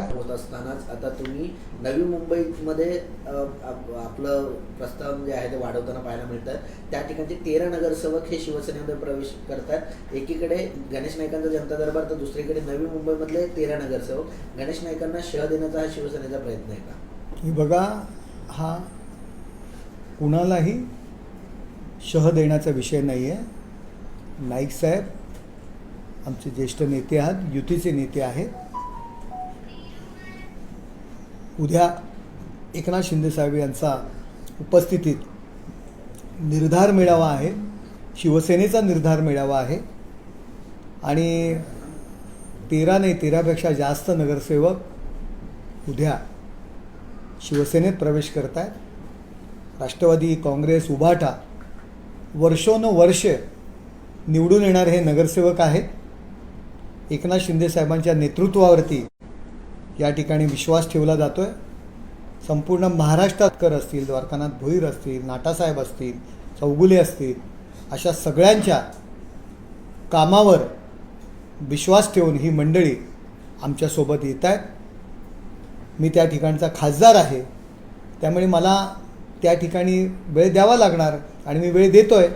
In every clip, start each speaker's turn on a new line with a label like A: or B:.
A: होत असतानाच आता तुम्ही नवी मुंबईमध्ये आपलं प्रस्ताव जे आहे ते वाढवताना पाहायला मिळतात. त्या ठिकाणचे तेरा नगरसेवक हे शिवसेनेमध्ये प्रवेश करतात. एकीकडे गणेश नाईकांचा जनता दरबार तर दुसरीकडे नवी मुंबईमधले तेरा नगरसेवक. गणेश नाईकांना शह देण्याचा हा शिवसेनेचा प्रयत्न आहे का?
B: हे बघा हा कुणालाही शह देण्याचा विषय नाही आहे. नाईक साहेब आमचे ज्येष्ठ नेते आहात युतीचे नेते आहेत. उद्या एकनाथ शिंदेसाहेब यांचा उपस्थितीत निर्धार मेळावा आहे. शिवसेनेचा निर्धार मेळावा आहे. आणि तेरा नाही तेरापेक्षा जास्त नगरसेवक उद्या शिवसेनेत प्रवेश करत आहेत राष्ट्रवादी काँग्रेस उभाटा वर्षोनुवर्ष निवडून येणारे हे नगरसेवक आहेत. एकनाथ शिंदे साहेबांच्या नेतृत्वावरती या ठिकाणी विश्वास ठेवला जातो आहे संपूर्ण महाराष्ट्रात कर असतील द्वारकानाथ भोईर असतील नाटासाहेब असतील चौगुले असतील अशा सगळ्यांच्या कामावर विश्वास ठेवून ही मंडळी आमच्यासोबत येत आहेत. मी त्या ठिकाणचा खासदार आहे. त्यामुळे मला त्या ठिकाणी वेळ द्यावा लागणार आणि मी वेळ देतो आहे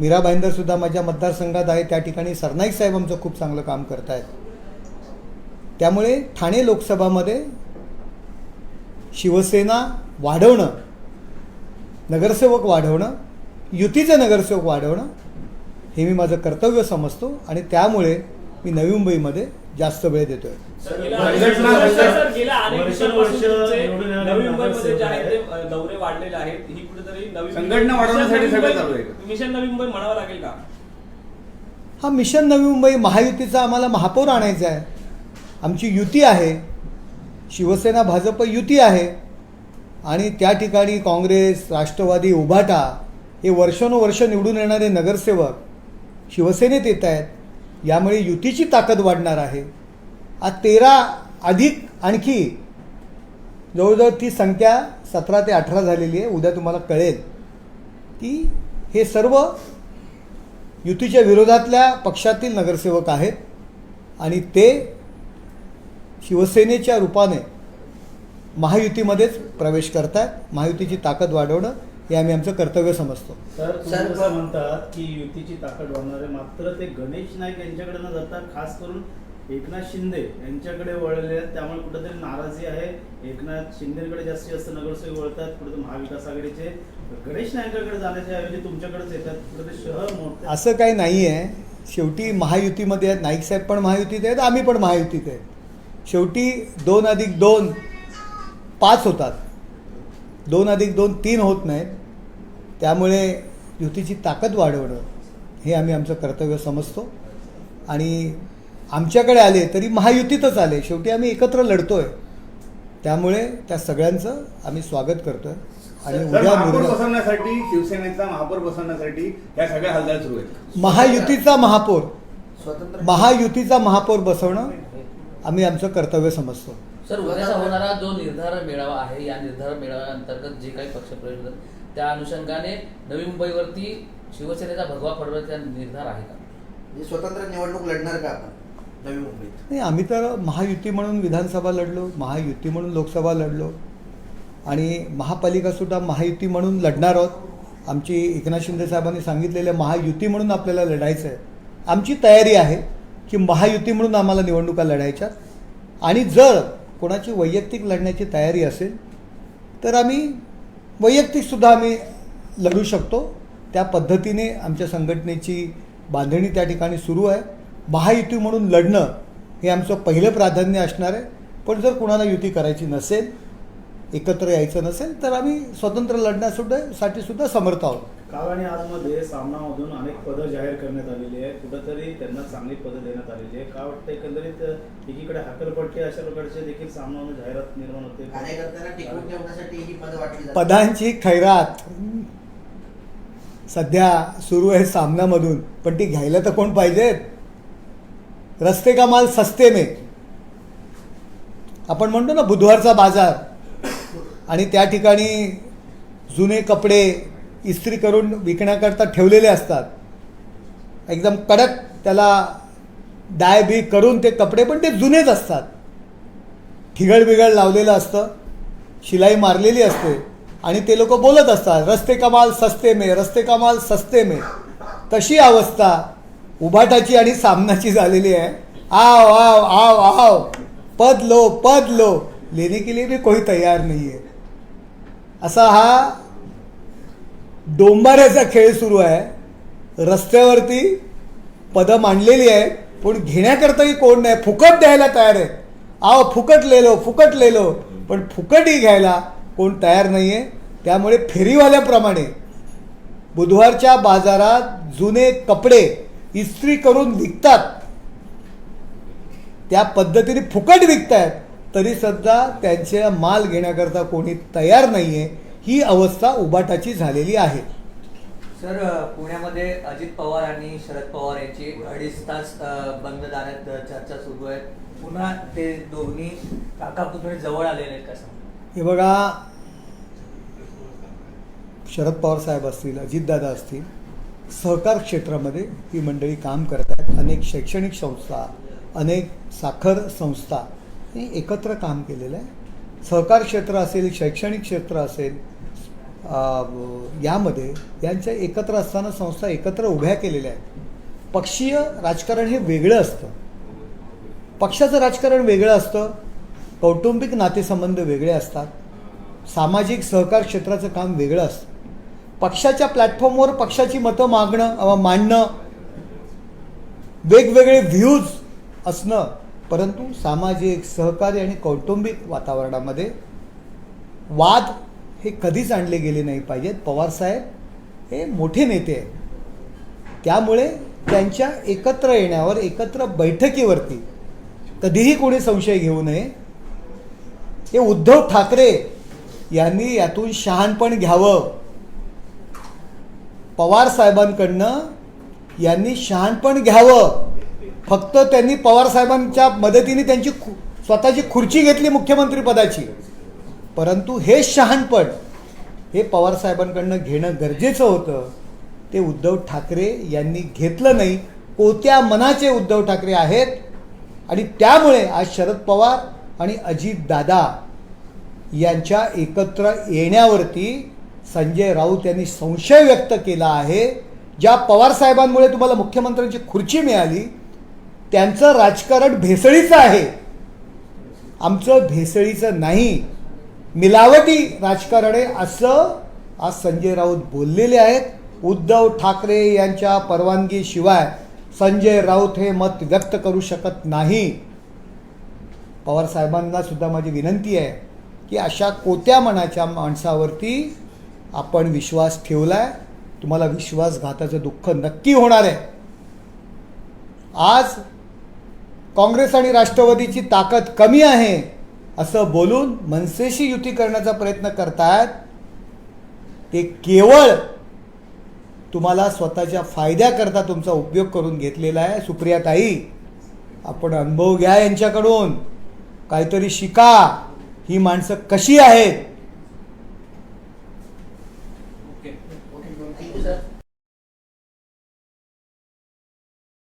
B: मीरा भाईंदरसुद्धा माझ्या मतदारसंघात आहे. त्या ठिकाणी सरनाईक साहेब आमचं खूप चांगलं काम करत आहेत त्यामुळे ठाणे लोकसभामध्ये शिवसेना वाढवणं नगरसेवक वाढवणं युतीचे नगरसेवक वाढवणं हे मी माझं कर्तव्य समजतो आणि त्यामुळे मी नवी मुंबईमध्ये जास्त वेळ देतो आहे
C: सर, गेल्या
D: सर,
C: अनेक
D: सर,
C: सर, गेल्या अनेक
D: वर्ष-
C: दिवसांपासून
D: वर्ष
C: तुमचे
D: निवडून येणारे
C: नवी मुंबईमध्ये जे
D: नगरसेवक
C: आहे ते
D: आहेत.
C: अ, दौरे वाढलेले आहेत. ही कुठेतरी नवी
D: संघटना वाढवण्यासाठी
C: मिशन
D: सगळं
C: नवी
D: चालू आहे
C: मुंबई- मिशन नवी मुंबई म्हणावं लागेल का?
B: हा मिशन नवी मुंबई महायुतीचा आम्हाला महापौर आणायचा आहे. आमची युती आहे. शिवसेना भाजप युती आहे. आणि त्या ठिकाणी काँग्रेस राष्ट्रवादी उभाटा हे वर्षानुवर्ष निवडून येणारे नगरसेवक शिवसेनेत येत आहेत. यामुळे युतीची ताकद वाढणार आहे. आज तेरा अधिक आणखी जवळजवळ ती संख्या सतरा ते अठरा झालेली आहे. उद्या तुम्हाला कळेल की हे सर्व युतीच्या विरोधातल्या पक्षातील नगरसेवक आहेत आणि ते शिवसेनेच्या रूपाने महायुतीमध्येच प्रवेश करतात महायुतीची ताकद वाढवणं हे आम्ही आमचं कर्तव्य समजतो.
D: सर तुम्ही
A: सर,
D: म्हणतात की युतीची ताकद वाढणार आहे मात्र ते गणेश नाईक यांच्याकडे न जाता खास करून एकनाथ शिंदे यांच्याकडे वळले आहेत. त्यामुळे कुठेतरी नाराजी आहे. एकनाथ शिंदेकडे जास्तीत जास्त नगरसेवक वळतात कुठे महाविकास आघाडीचे. गणेश नाईकांकडे जाण्याच्या ऐवजी तुमच्याकडेच येतात. कुठे शहर मोठं
B: असं काही नाही आहे शेवटी महायुतीमध्ये आहेत. नाईक साहेब पण महायुतीत आहेत. आम्ही पण महायुतीत आहेत. शेवटी दोन अधिक दोन पाच होतात. दोन अधिक दोन तीन होत नाहीत. त्यामुळे युतीची ताकद वाढवणं हे आम्ही आमचं कर्तव्य समजतो. आणि आमच्याकडे आले तरी महायुतीतच आले. शेवटी आम्ही एकत्र लढतोय. त्यामुळे त्या सगळ्यांचं आम्ही स्वागत करतोय. आणि
E: सर,
B: उद्या
E: महापौर बसवण्यासाठी शिवसेनेचा महापौर बसवण्यासाठी या सगळ्या हालचाल सुरू आहेत.
B: महायुतीचा महापौर.
A: स्वतंत्र
B: महायुतीचा महापौर बसवणं आम्ही आमचं कर्तव्य समजतो.
F: सर उद्याचा होणारा जो निर्धार मेळावा आहे या निर्धार मेळाव्याअंतर्गत जे काही पक्षप्रवेश होतात त्या अनुषंगाने नवी मुंबईवरती शिवसेनेचा भगवा पडण्याचा निर्धार आहे का?
A: म्हणजे स्वतंत्र निवडणूक लढणार का आपण नवी मुंबईत?
B: नाही आम्ही तर महायुती म्हणून विधानसभा लढलो महायुती म्हणून लोकसभा लढलो आणि महापालिकासुद्धा महायुती म्हणून लढणार आहोत. आमची एकनाथ शिंदे साहेबांनी सांगितलेलं महायुती म्हणून आपल्याला लढायचं आहे आमची तयारी आहे. की महायुती म्हणून आम्हाला निवडणुका लढायच्या आणि जर कोणाची वैयक्तिक लढण्याची तयारी असेल तर आम्ही वैयक्तिकसुद्धा आम्ही लढू शकतो. त्या पद्धतीने आमच्या संघटनेची बांधणी त्या ठिकाणी सुरू आहे. महायुती म्हणून लढणं हे आमचं पहिलं प्राधान्य असणार आहे. पण जर कोणाला युती करायची नसेल एकत्र यायचं नसेल तर आम्ही स्वतंत्र लढण्यासुद्धा साठी सुद्धा समर्थ आहोत.
D: काल आणि आजमध्ये सामनामधून अनेक पदं जाहीर करण्यात आलेली आहे कुठंतरी त्यांना चांगली पदं देण्यात आलेली आहे का वाटतं एकंदरीत एकीकडे हाकलपट्टी अशा प्रकारचे देखील सामनामधून जाहिरात निर्माण होते.
A: कार्यकर्त्यांना टिकवून ठेवण्यासाठी ही पदं वाटली जातात.
B: पदांची खैरात सध्या सुरू आहे सामनामधून पण ती घ्यायला तर कोण पाहिजेत? रस्ते का माल सस्ते में? आपण म्हणतो ना बुधवारचा बाजार. आणि त्या ठिकाणी जुने कपडे इस्त्री करून विकण्याकरता ठेवलेले असतात. एकदम कडक त्याला डाय बी करून ते कपडे पण ते जुनेच असतात. ठिगळ बिघळ लावलेलं असतं शिलाई मारलेली असते आणि ते लोक बोलत असतात रस्ते कमाल सस्ते मे रस्ते कमाल सस्ते मे. तशी अवस्था उभाटाची आणि सामनाची झालेली आहे. आव आव आव आव पद लो पद लो. लेने के लिए भी कोई तयार नाही आहे असा हा डोंबाऱ्याचा खेळ सुरू आहे. रस्त्यावरती पदं मांडलेली आहे पण घेण्याकरताही कोण नाही. फुकट द्यायला तयार आहे आव फुकट लेलो फुकट लेलो. पण फुकटही घ्यायला कोण तयार नाही आहे त्यामुळे फेरीवाल्याप्रमाणे बुधवारच्या बाजारात जुने कपडे इस्त्री करून विकतात. त्या पद्धतीने फुकट विकतायत. तरी सुद्धा त्यांचे माल घेण्याकरता कोणी तयार नाही आहे ही अवस्था उबाटाची झालेली आहे.
G: सर पुण्यामध्ये अजित पवार आणि शरद पवार यांची अडीच तास बंद दारात चर्चा सुरू आहे. पुन्हा ते दोन्ही काका पुतणे जवळ आलेले आहेत का
B: हे बघा शरद पवार साहेब असतील अजितदादा असतील सहकार क्षेत्रामध्ये ही मंडळी काम करत आहेत. अनेक शैक्षणिक संस्था अनेक साखर संस्था हे एकत्र काम केलेलं आहे. सहकार क्षेत्र असेल शैक्षणिक क्षेत्र असेल यामध्ये यांच्या एकत्र असताना संस्था एकत्र उभ्या केलेल्या आहेत. पक्षीय राजकारण हे वेगळं असतं. पक्षाचं राजकारण वेगळं असतं. कौटुंबिक नातेसंबंध वेगळे असतात. सामाजिक सहकार क्षेत्राचं काम वेगळं असतं. पक्षाच्या प्लॅटफॉर्मवर पक्षाची मतं मागणं मांडणं वेगवेगळे व्ह्यूज असणं परंतु सामाजिक सहकार्य आणि कौटुंबिक वातावरणामध्ये वाद हे कधीच आणले गेले नाही पाहिजेत. पवारसाहेब हे मोठे नेते आहेत. त्यामुळे त्यांच्या एकत्र येण्यावर एकत्र बैठकीवरती कधीही कोणी संशय घेऊ नये. हे उद्धव ठाकरे यांनी यातून शहाणपण घ्यावं. पवार साहेबांकडनं यांनी शहाणपण घ्यावं. फक्त त्यांनी पवार साहेबांच्या मदतीने त्यांची खु स्वतःची खुर्ची घेतली मुख्यमंत्रीपदाची परंतु हे शहाणपण हे पवारसाहेबांकडनं घेणं गरजेचं होतं. ते उद्धव ठाकरे यांनी घेतलं नाही. कोत्या मनाचे उद्धव ठाकरे आहेत? आणि त्यामुळे आज शरद पवार आणि अजित दादा यांच्या एकत्र येण्यावरती संजय राऊत यांनी संशय व्यक्त केला आहे. ज्या पवार साहेबांमुळे तुम्हाला मुख्यमंत्र्यांची खुर्ची मिळाली त्यांचं राजकारण भेसळीचं आहे. आमचं भेसळीचं नाही. मिलावटी राजकारण आहे असं आज संजय राऊत बोललेले आहेत. उद्धव ठाकरे यांच्या परवानगीशिवाय संजय राऊत हे मत व्यक्त करू शकत नाही. पवार साहेबांना सुद्धा माझी विनंती आहे की अशा कोत्या मनाच्या माणसावरती आपण विश्वास ठेवलाय. तुम्हाला विश्वासघाताचं दुःख नक्की होणार आहे. आज काँग्रेस आणि राष्ट्रवादीची ताकद कमी आहे. असं बोलून मनसेशी युती करण्याचा प्रयत्न करतायत ते केवळ तुम्हाला स्वतःच्या फायद्याकरता तुमचा उपयोग करून घेतलेला आहे. सुप्रियाताई आपण अनुभव घ्या यांच्याकडून. काहीतरी शिका. ही माणसं कशी आहेत?